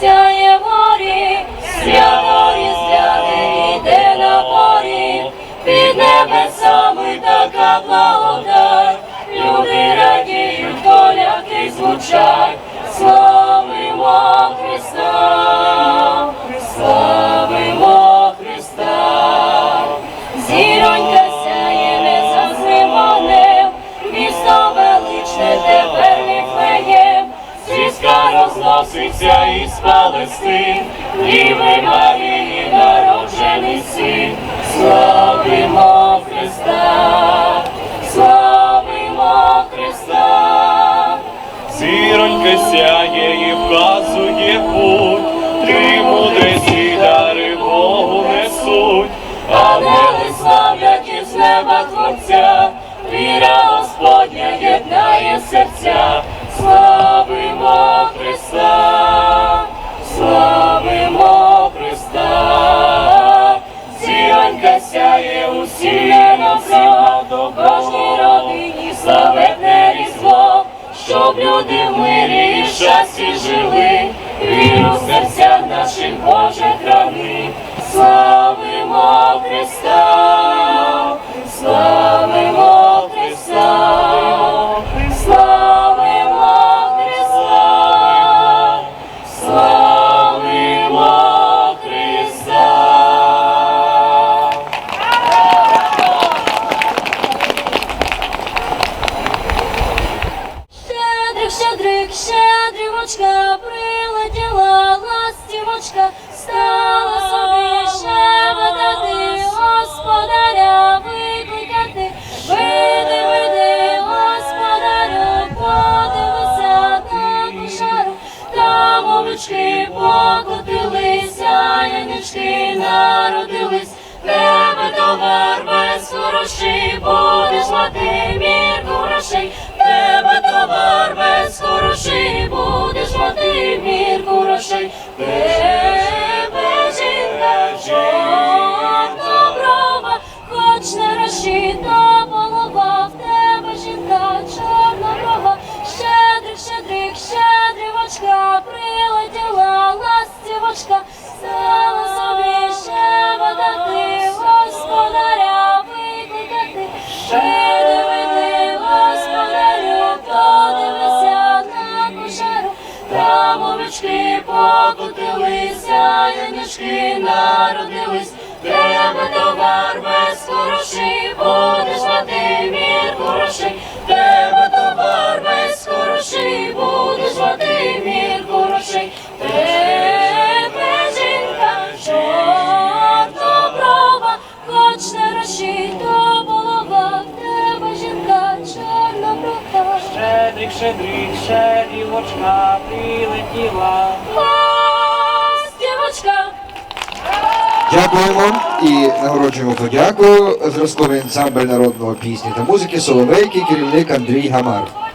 сяє горі, свято різдвяне іде на порі, під небесами така благодать, люди радіють, поляки звучать, Розноситься із Палестин, Діви Марії народжений син, славимо Христа, славимо Христа. Зіронька сяє і вказує путь, три мудресі дари Богу несуть. Ангели славлять із неба Творця, віра Господня єднає серця, усім небо, кожній родині славетне різдво, щоб люди в мирі і в щасті жили, віру в серцях наших Боже храни, славимо Христа, славимо щедрик, щедрівочка, прилетіла ластівочка, стала собі щебетати, господаря викликати. Види, види, господарю, подивися на кошару, там овечки покотилися, янички народились. Тебе товар без грошей, будеш мати Тебе жінка чорноброва, хоч не розчита голова, в тебе жінка чорноброва, щедрик, щедрик, щедрівочка, прилетіла ластівочка, овечки покотилися, янички народились, тебе товар без грошей, будеш мати мірку грошей, тебе товар без грошей, будеш мати мірку грошей, тебе жінка чорноброва, хоч не розчита голова, в тебе жінка чорна чорноброва. Щедрик, щедрик, щедрівочка прилетіла. Дякуємо і нагороджуємо подякою. Зразковий ансамбль народного пісні та музики Соловейки, керівник Андрій Гамар.